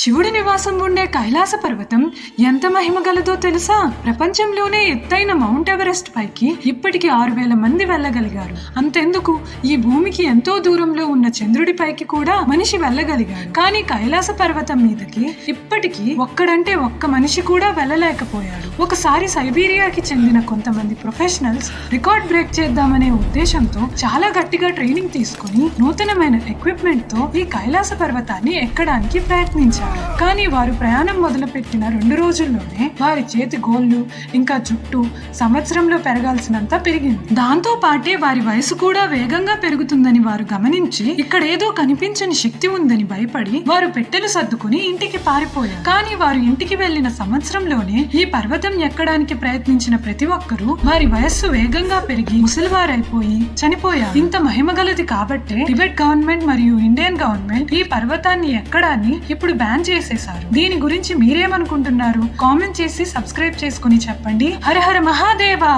శివుడి నివాసం ఉండే కైలాస పర్వతం ఎంత మహిమ గలదో తెలుసా? ప్రపంచంలోనే ఎత్తైన మౌంట్ ఎవరెస్ట్ పైకి ఇప్పటికి ఆరు వేల మంది వెళ్ళగలిగారు. అంతెందుకు? ఈ భూమికి ఎంతో దూరంలో ఉన్న చంద్రుడి పైకి కూడా మనిషి వెళ్ళగలిగారు కానీ కైలాస పర్వతం మీదకి ఇప్పటికీ ఒక్కడంటే ఒక్క మనిషి కూడా వెళ్ళలేకపోయాడు. ఒకసారి సైబీరియాకి చెందిన కొంతమంది ప్రొఫెషనల్స్ రికార్డ్ బ్రేక్ చేద్దామనే ఉద్దేశంతో చాలా గట్టిగా ట్రైనింగ్ తీసుకుని నూతనమైన ఎక్విప్మెంట్తో ఈ కైలాస పర్వతాన్ని ఎక్కడానికి ప్రయత్నించారు. కానీ వారు ప్రయాణం మొదలుపెట్టిన రెండు రోజుల్లోనే వారి చేతి గోళ్ళు ఇంకా జుట్టు సంవత్సరంలో పెరగాల్సినంత పెరిగింది. దాంతో పాటే వారి వయసు కూడా వేగంగా పెరుగుతుందని వారు గమనించి ఇక్కడ ఏదో కనిపించని శక్తి ఉందని భయపడి వారు పెట్టెలు సర్దుకుని ఇంటికి పారిపోయారు. కానీ వారు ఇంటికి వెళ్ళిన సంవత్సరంలోనే ఈ పర్వతం ఎక్కడానికి ప్రయత్నించిన ప్రతి ఒక్కరూ వారి వయస్సు వేగంగా పెరిగి ముసలివారైపోయి చనిపోయారు. ఇంత మహిమగలది కాబట్టే టిబెట్ గవర్నమెంట్ మరియు ఇండియన్ గవర్నమెంట్ ఈ పర్వతాన్ని ఎక్కడాన్ని ఇప్పుడు బ్యాన్ చేసేశారు. దీని గురించి మీరేమనుకుంటున్నారు? కామెంట్ చేసి సబ్స్క్రైబ్ చేసుకుని చెప్పండి. హర హర మహాదేవా!